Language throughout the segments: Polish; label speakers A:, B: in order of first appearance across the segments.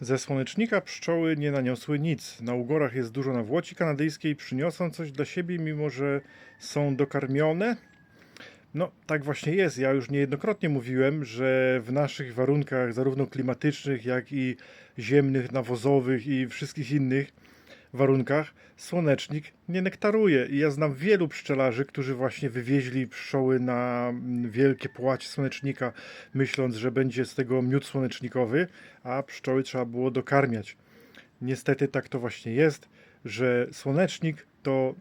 A: Ze słonecznika pszczoły nie naniosły nic. Na ugorach jest dużo nawłoci kanadyjskiej, przyniosą coś dla siebie, mimo że są dokarmione. No, tak właśnie jest. Ja już niejednokrotnie mówiłem, że w naszych warunkach, zarówno klimatycznych, jak i ziemnych, nawozowych i wszystkich innych warunkach, słonecznik nie nektaruje. I ja znam wielu pszczelarzy, którzy właśnie wywieźli pszczoły na mm, wielkie połacie słonecznika, myśląc, że będzie z tego miód słonecznikowy, a pszczoły trzeba było dokarmiać. Niestety tak to właśnie jest, że słonecznik to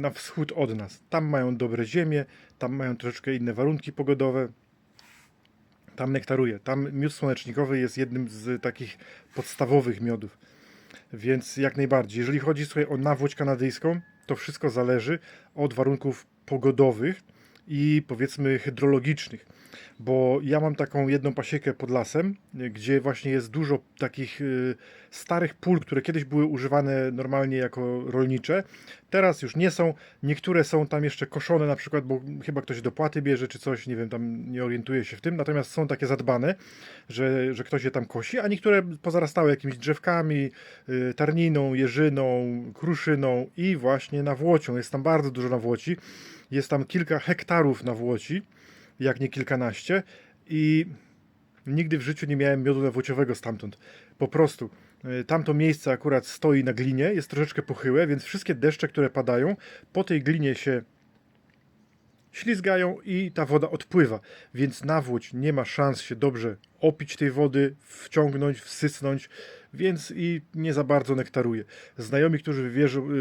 A: na wschód od nas. Tam mają dobre ziemie, tam mają troszeczkę inne warunki pogodowe. Tam nektaruje. Tam miód słonecznikowy jest jednym z takich podstawowych miodów. Więc jak najbardziej. Jeżeli chodzi sobie o nawłoć kanadyjską, to wszystko zależy od warunków pogodowych i powiedzmy hydrologicznych. Bo ja mam taką jedną pasiekę pod lasem, gdzie właśnie jest dużo takich y, starych pól, które kiedyś były używane normalnie jako rolnicze. Teraz już nie są. Niektóre są tam jeszcze koszone na przykład, bo chyba ktoś dopłaty bierze czy coś, nie wiem, tam nie orientuje się w tym. Natomiast są takie zadbane, że, że ktoś je tam kosi, a niektóre pozarastały jakimiś drzewkami, y, tarniną, jeżyną, kruszyną i właśnie nawłocią. Jest tam bardzo dużo nawłoci. Jest tam kilka hektarów nawłoci, jak nie kilkanaście i nigdy w życiu nie miałem miodu nawłociowego stamtąd. Po prostu y, tamto miejsce akurat stoi na glinie, jest troszeczkę pochyłe, więc wszystkie deszcze, które padają, po tej glinie się ślizgają i ta woda odpływa, więc nawódź nie ma szans się dobrze opić tej wody, wciągnąć, wsysnąć, więc i nie za bardzo nektaruje. Znajomi, którzy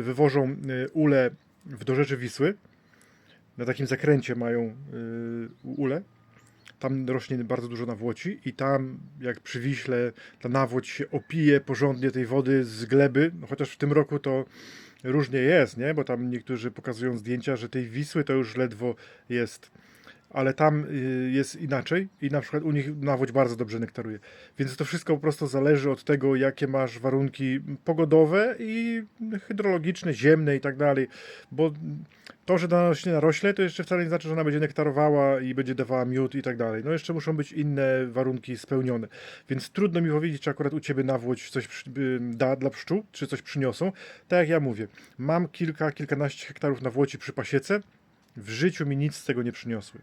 A: wywożą y, ule w dorzeczy Wisły, na takim zakręcie mają y, ule, tam rośnie bardzo dużo nawłoci i tam jak przy Wiśle ta nawłoć się opije porządnie tej wody z gleby, no chociaż w tym roku to różnie jest, nie? Bo tam niektórzy pokazują zdjęcia, że tej Wisły to już ledwo jest. Ale tam y, jest inaczej i na przykład u nich nawódź bardzo dobrze nektaruje. Więc to wszystko po prostu zależy od tego, jakie masz warunki pogodowe i hydrologiczne, ziemne i tak dalej. Bo to, że dana roślina rośnie, to jeszcze wcale nie znaczy, że ona będzie nektarowała i będzie dawała miód i tak dalej. No jeszcze muszą być inne warunki spełnione. Więc trudno mi powiedzieć, czy akurat u Ciebie nawłoć coś y, da dla pszczół, czy coś przyniosą. Tak jak ja mówię, mam kilka, kilkanaście hektarów nawłoci przy pasiece. W życiu mi nic z tego nie przyniosły.